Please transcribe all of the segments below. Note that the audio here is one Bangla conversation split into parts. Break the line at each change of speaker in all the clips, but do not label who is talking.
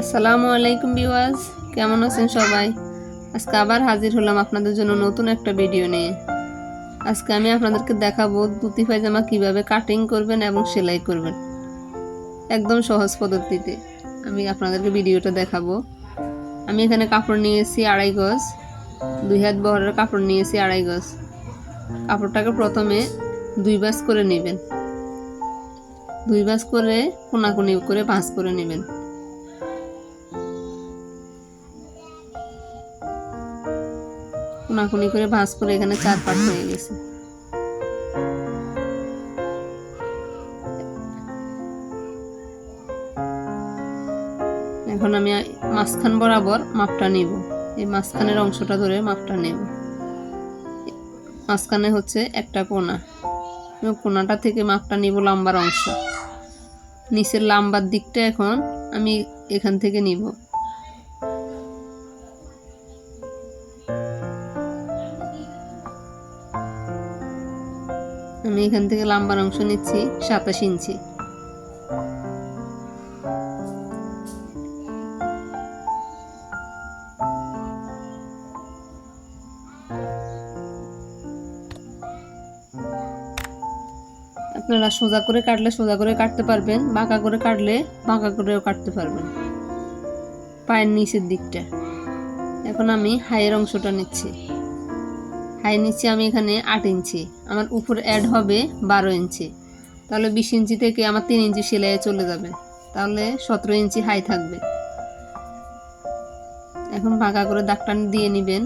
আসসালামু আলাইকুম বিওয়াজ কেমন আছেন সবাই? আজকে আবার হাজির হলাম আপনাদের জন্য নতুন একটা ভিডিও নিয়ে। আজকে আমি আপনাদেরকে দেখাবো ধুতি পায়জামা কীভাবে কাটিং করবেন এবং সেলাই করবেন। একদম সহজ পদ্ধতিতে আমি আপনাদেরকে ভিডিওটা দেখাবো। আমি এখানে কাপড় নিয়েছি আড়াই গজ, দুই হাত বহরের কাপড় নিয়েছি আড়াই গজ। কাপড়টাকে প্রথমে দুই বাস করে নেবেন। দুই বাস করে কোনাকুনি করে ভাঁজ করে নেবেন। কোনাকুনি করে ভাঁজ করে এখানে চার পাট হয়ে গেছে। এখন আমি মাঝখান বরাবর মাপটা নিব। এই মাঝখানের অংশটা ধরে মাপটা নেব। মাঝখানে হচ্ছে একটা কোনা। কোনাটা থেকে মাপটা নিব লাম্বার অংশ। নিচের লাম্বার দিকটা এখন আমি এখান থেকে নিব। এখান থেকে লাম্বার অংশ নিচ্ছি, সাতাশ ইঞ্চি। আপনারা সোজা করে কাটলে সোজা করে কাটতে পারবেন, বাঁকা করে কাটলে বাঁকা করেও কাটতে পারবেন। পায়ের নিচের দিকটা। এখন আমি হাইয়ের অংশটা নিচ্ছি। হাই নিচ্ছি আমি এখানে আট ইঞ্চি। আমার উপর অ্যাড হবে বারো ইঞ্চি। তাহলে বিশ ইঞ্চি থেকে আমার তিন ইঞ্চি সেলাই চলে যাবে। তাহলে সতেরো ইঞ্চি হাই থাকবে। এখন বাঁকা করে দাগটা দিয়ে নেবেন।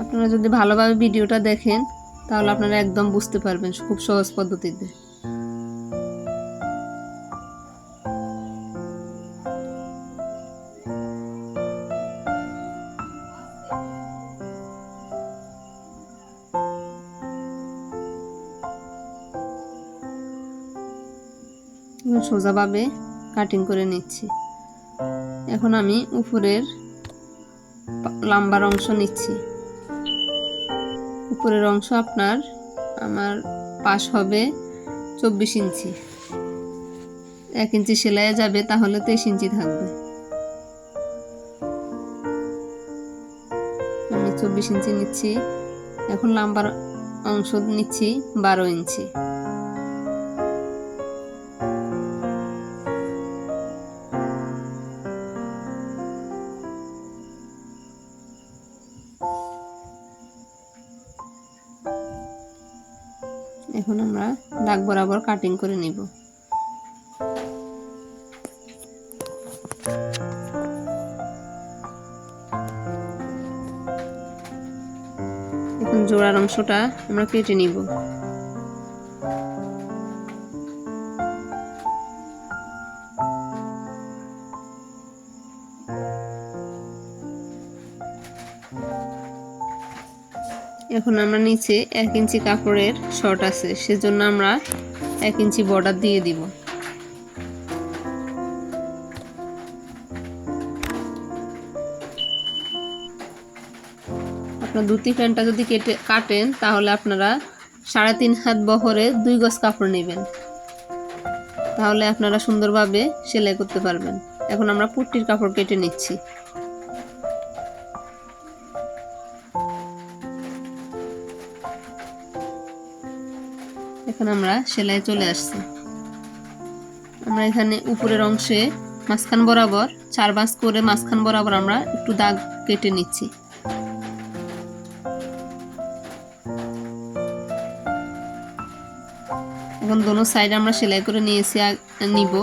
আপনারা যদি ভালোভাবে ভিডিওটা দেখেন, তাহলে আপনারা একদম বুঝতে পারবেন খুব সহজ পদ্ধতিতে। সোজাভাবে কাটিং করে নিচ্ছি। এখন আমি উপরের লাম্বার অংশ নিচ্ছি। উপরের অংশ আপনার আমার পাশ হবে চব্বিশ ইঞ্চি। এক ইঞ্চি সেলাইয়ে যাবে, তাহলে তেইশ ইঞ্চি থাকবে। আমি চব্বিশ ইঞ্চি নিচ্ছি। এখন লাম্বার অংশ নিচ্ছি বারো ইঞ্চি। আমরা দাগ বরাবর কাটিং করে নিব। এখন জোড়ার অংশটা আমরা কেটে নিব। এখন আমরা নিচে এক ইঞ্চি কাপড়ের শর্ট আছে, সেজন্য আমরা এক ইঞ্চি বর্ডার দিয়ে দিব। আপনার ধুতি প্যান্টটা যদি কেটে কাটেন, তাহলে আপনারা সাড়ে তিন হাত বহরে দুই গজ কাপড় নেবেন। তাহলে আপনারা সুন্দরভাবে সেলাই করতে পারবেন। এখন আমরা পুট্টির কাপড় কেটে নিচ্ছি। আমরা সেলাই চলে আসছি। আমরা এখানে উপরের অংশে মাঝখান বরাবর, চার বাঁশ করে মাঝখান বরাবর আমরা একটু দাগ কেটে নিচ্ছি। এখন দোনো সাইড আমরা সেলাই করে নিয়েছি নিব।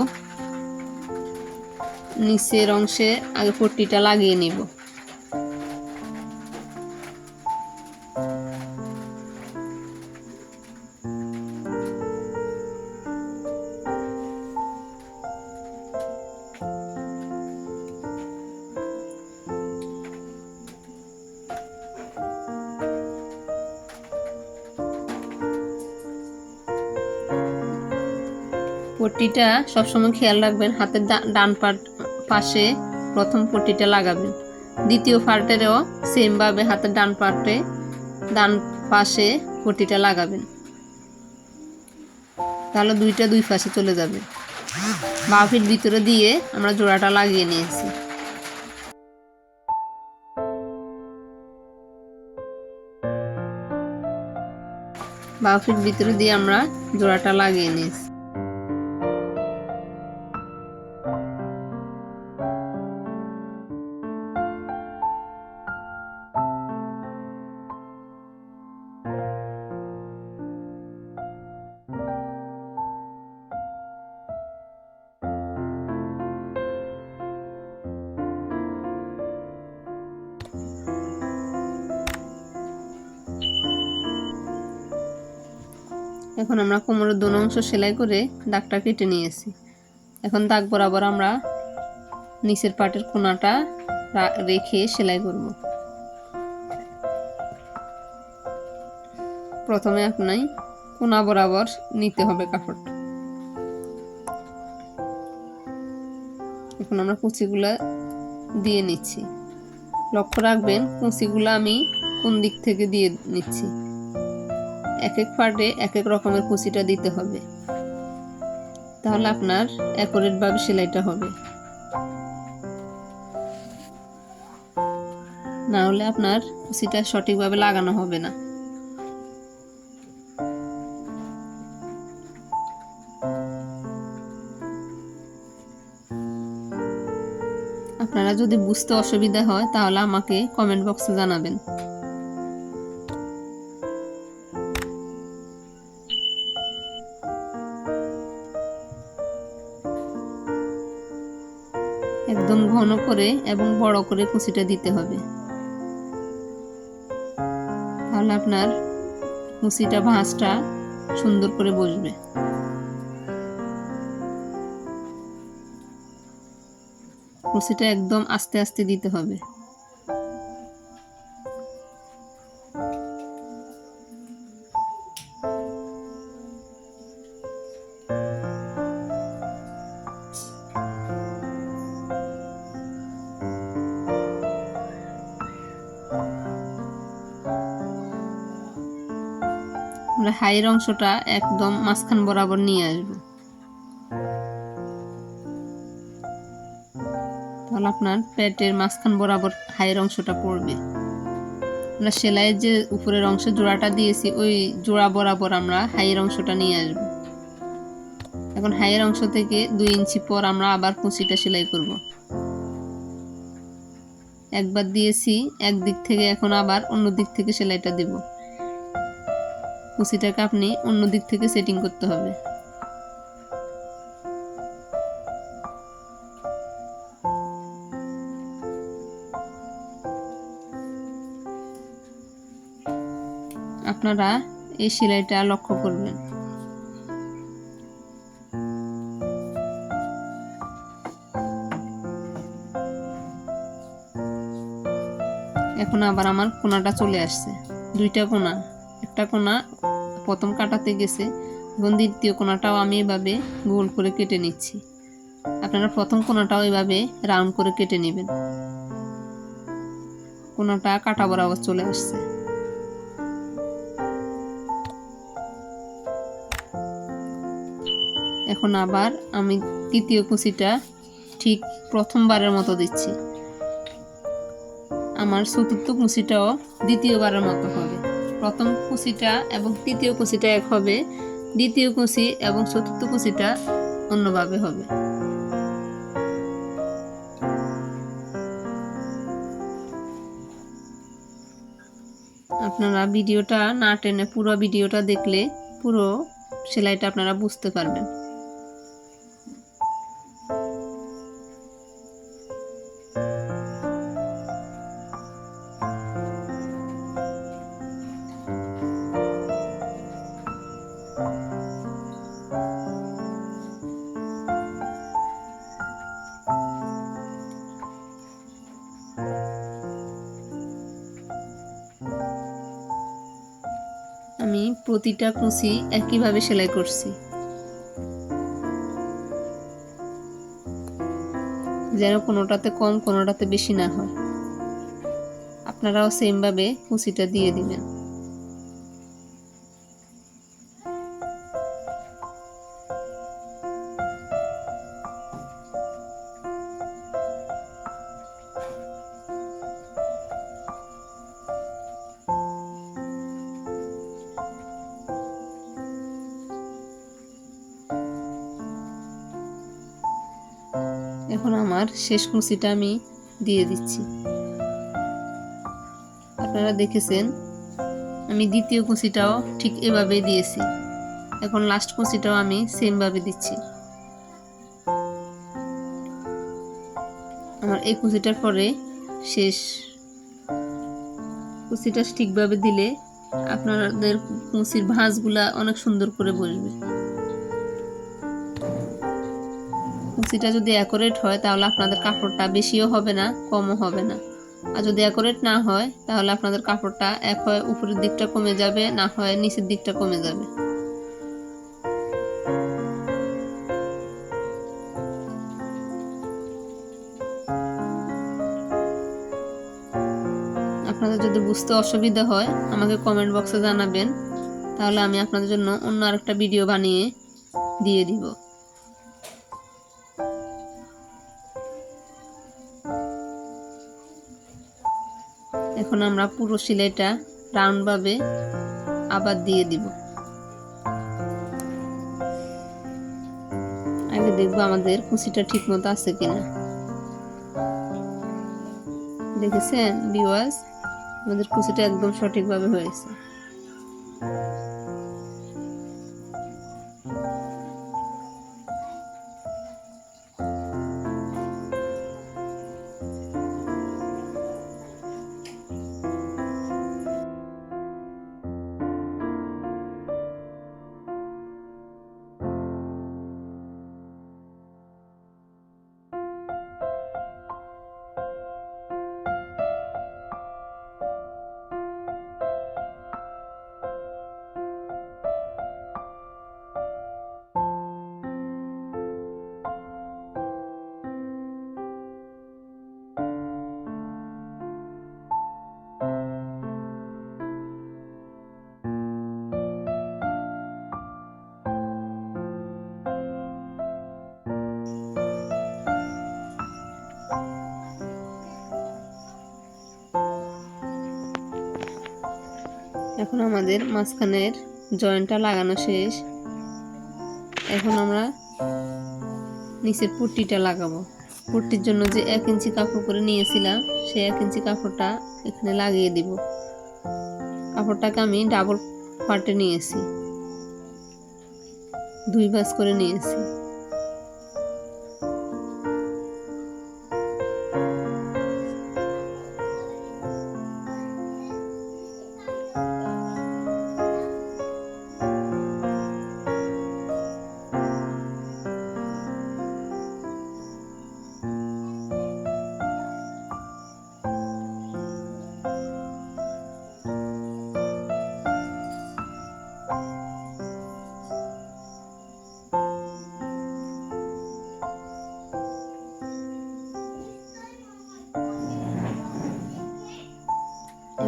নিচের অংশে আগে পট্টিটা লাগিয়ে নিব। পট্টিটা সবসময় খেয়াল রাখবেন, হাতের ডান পাট পাশে প্রথম পটিটা লাগাবেন। দ্বিতীয় পার্টেরও সেমভাবে হাতের ডান পার্টে ডান পাশে পটিটা লাগাবেন। তাহলে দুইটা দুই পাশে চলে যাবে। বাফির ভিতরে দিয়ে আমরা জোড়াটা লাগিয়ে নিয়েছি। বাফির ভিতরে দিয়ে আমরা জোড়াটা লাগিয়ে নিয়েছি। এখন আমরা কোমরের দোনো অংশ সেলাই করে দাগটা কেটে নিয়েছি। এখন দাগ বরাবর আমরা নিচের পাটের কোনাটা রেখে সেলাই করব। প্রথমে আপনাই কোনা বরাবর নিতে হবে কাপড়টা এখন আমরা কুচিগুলা দিয়ে নিচ্ছি। লক্ষ্য রাখবেন কুচিগুলো আমি কোন দিক থেকে দিয়ে নিচ্ছি? এক এক পার্টে এক এক রকমের কুচিটা দিতে হবে। তাহলে আপনার অ্যাকুরেটভাবে সেলাইটা হবে। না হলে আপনার কুচিটা সঠিকভাবে লাগানো হবে না। আপনারা যদি বুঝতে অসুবিধা হয়, তাহলে আমাকে কমেন্ট বক্সে জানাবেন। একদম ঘন করে এবং বড় করে কুচিটা দিতে হবে। তাহলে আপনার কুচিটা, ভাঁজটা সুন্দর করে বসবে। কুচিটা একদম আস্তে আস্তে দিতে হবে। আমরা হাইয়ের অংশটা একদম মাঝখান বরাবর নিয়ে আসব। তাহলে আপনার পেটের মাঝখান বরাবর হাইয়ের অংশটা পড়বে। আমরা সেলাইয়ের যে উপরের অংশে জোড়াটা দিয়েছি, ওই জোড়া বরাবর আমরা হাইয়ের অংশটা নিয়ে আসব। এখন হাইয়ের অংশ থেকে দুই ইঞ্চি পর আমরা আবার কুচিটা সেলাই করব। একবার দিয়েছি এক দিক থেকে এখন আবার অন্য দিক থেকে সেলাইটা দেব। কুচিটাকে আপনি অন্য দিক থেকে সেটিং করতে হবে। আপনারা এই সেলাইটা লক্ষ্য করবেন। এখন আবার আমার কোনাটা চলে আসছে। দুইটা কোনা, একটা কোনা প্রথম কাটাতে গেছে এবং দ্বিতীয় কোনাটাও আমি এভাবে গোল করে কেটে নিচ্ছি। আপনারা প্রথম কোনাটাও এভাবে রাউন্ড করে কেটে নেবেন। কোনাটা কাটা বরাবর চলে আসছে। এখন আবার আমি তৃতীয় কুচিটা ঠিক প্রথমবারের মতো দিচ্ছি। আমার চতুর্থ কুচিটাও দ্বিতীয়বারের মতো হবে। প্রথম কুচিটা এবং তৃতীয় কুচিটা এক হবে, দ্বিতীয় কুচি এবং চতুর্থ কুচিটা অন্যভাবে হবে। আপনারা ভিডিওটা না টেনে পুরো ভিডিওটা দেখলে পুরো সেলাইটা আপনারা বুঝতে পারবেন। প্রতিটা কুচি একইভাবে সেলাই করছি। যেন কোনোটাতে কম, কোনোটাতে বেশি না হয়। আপনারাও সেমভাবে কুচিটা দিয়ে দিবেন। আমার শেষ কুচিটা আমি দিয়ে দিচ্ছি। আপনারা দেখেছেন, আমি দ্বিতীয় কুচিটাও ঠিক এভাবেই দিয়েছি। এখন লাস্ট কুচিটাও আমি সেমভাবে দিচ্ছি। আমার এই কুচিটার পরে শেষ কুচিটা ঠিকভাবে দিলে আপনাদের কুচির ভাঁজগুলা অনেক সুন্দর করে বসবে। কুচিটা যদি অ্যাকোরেট হয়, তাহলে আপনাদের কাপড়টা বেশিও হবে না, কমও হবে না। আর যদি অ্যাকোরেট না হয়, তাহলে আপনাদের কাপড়টা এক হয় উপরের দিকটা কমে যাবে, না হয় নিচের দিকটা কমে যাবে। আপনাদের যদি বুঝতে অসুবিধা হয়, আমাকে কমেন্ট বক্সে জানাবেন। তাহলে আমি আপনাদের জন্য অন্য আরেকটা ভিডিও বানিয়ে দিয়ে দিব। আমরা পুরো সিলাইটা রাউন্ডভাবে আবার দিয়ে দিব। আগে দেখব আমাদের কুচিটা ঠিক মতো আছে কিনা। দেখেছেন বিওয়াজ আমাদের কুচিটা একদম সঠিকভাবে হয়েছে। এখন আমাদের মাঝখানের জয়েন্টটা লাগানো শেষ। এখন আমরা নিচের পুট্টিটা লাগাবো। পুট্টির জন্য যে এক ইঞ্চি কাপড় করে নিয়েছিলাম, সেই এক ইঞ্চি কাপড়টা এখানে লাগিয়ে দিব। কাপড়টাকে আমি ডাবল পার্টে নিয়েছি। দুই ভাঁজ করে নিয়েছি।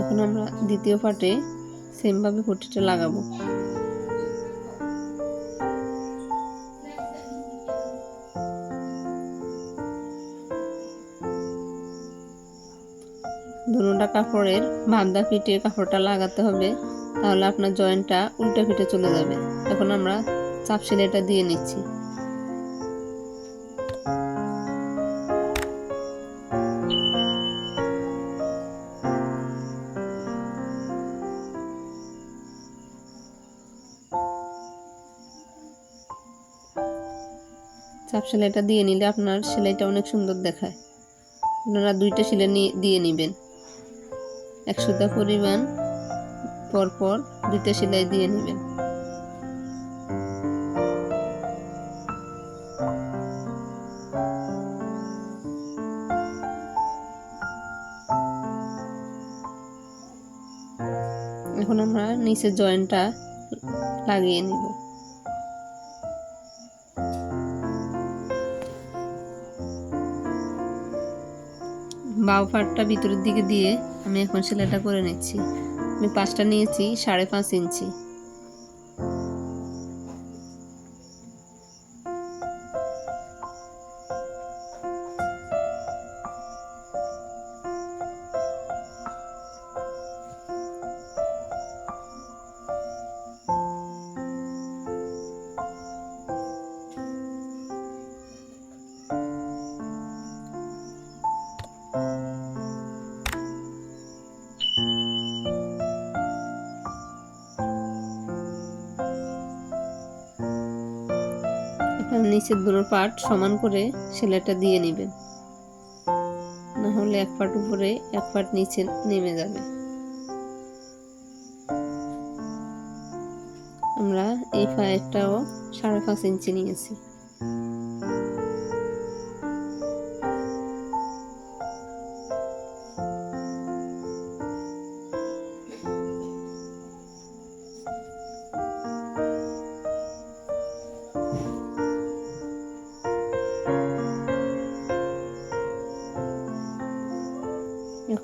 এখন আমরা দ্বিতীয় পার্টে সেমভাবে পট্টিটা লাগাবো। দুটা কাপড়ের বান্দা ফিটে কাপড়টা লাগাতে হবে, তাহলে আপনার জয়েন্টটা উল্টা ফিটে চলে যাবে। এখন আমরা চাপ সেলাইটা দিয়ে নিচ্ছি। চাপ সেলাইটা দিয়ে নিলে আপনার সেলাইটা অনেক সুন্দর দেখায়। আপনারা দুইটা সেলাই দিয়ে নেবেন। একশোটা পরিমাণ পরপর দুইটা সেলাই দিয়ে নেবেন। এখন আমরা নিচের জয়েন্টটা লাগিয়ে নিব। বাউ পাটটা ভিতরের দিকে দিয়ে আমি এখন সেলাইটা করে নিচ্ছি। আমি পাঁচটা নিয়েছি, সাড়ে পাঁচ ইঞ্চি। নিচের দুটো পার্ট সমান করে সেলাইটা দিয়ে নেবেন না হলে এক পার্ট উপরে, এক পার্ট নিচে নেমে যাবে। আমরা এই ফায়ারটাও সাড়ে পাঁচ ইঞ্চি নিয়েছি।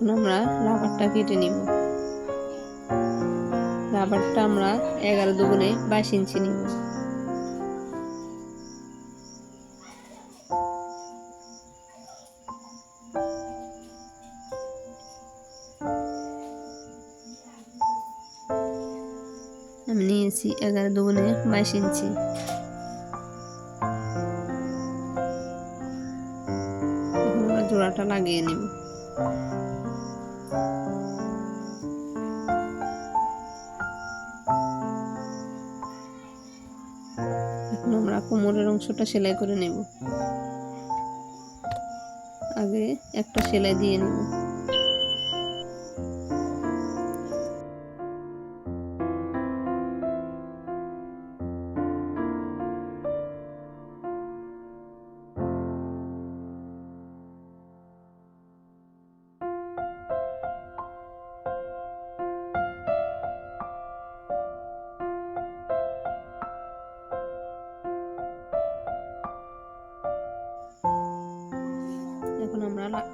এখন আমরা রাবারটা কেটে নিব। রাবারটা আমরা এগারো দুগুণে বাইশ ইঞ্চি নিব। আমি নিয়েছি এগারো দুগুণে বাইশ ইঞ্চি। জোড়াটা লাগিয়ে নিব। এখন আমরা কোমরের অংশটা সেলাই করে নেব। আগে একটা সেলাই দিয়ে নেব।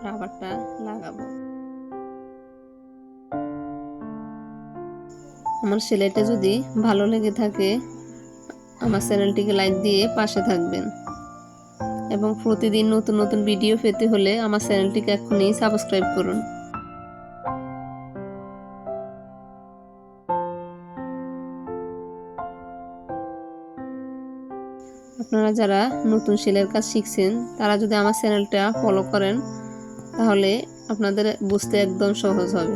রাবারটা লাগাবো। আমার সেলাইটা যদি ভালো লেগে থাকে, আমার চ্যানেলটিকে লাইক দিয়ে পাশে থাকবেন। এবং প্রতিদিন নতুন নতুন ভিডিও পেতে হলে আমার চ্যানেলটিকে এখনই সাবস্ক্রাইব করুন। আপনারা যারা নতুন সেলের কাজ শিখছেন, তারা যদি আমার চ্যানেলটা ফলো করেন তাহলে আপনাদের বুঝতে একদম সহজ হবে।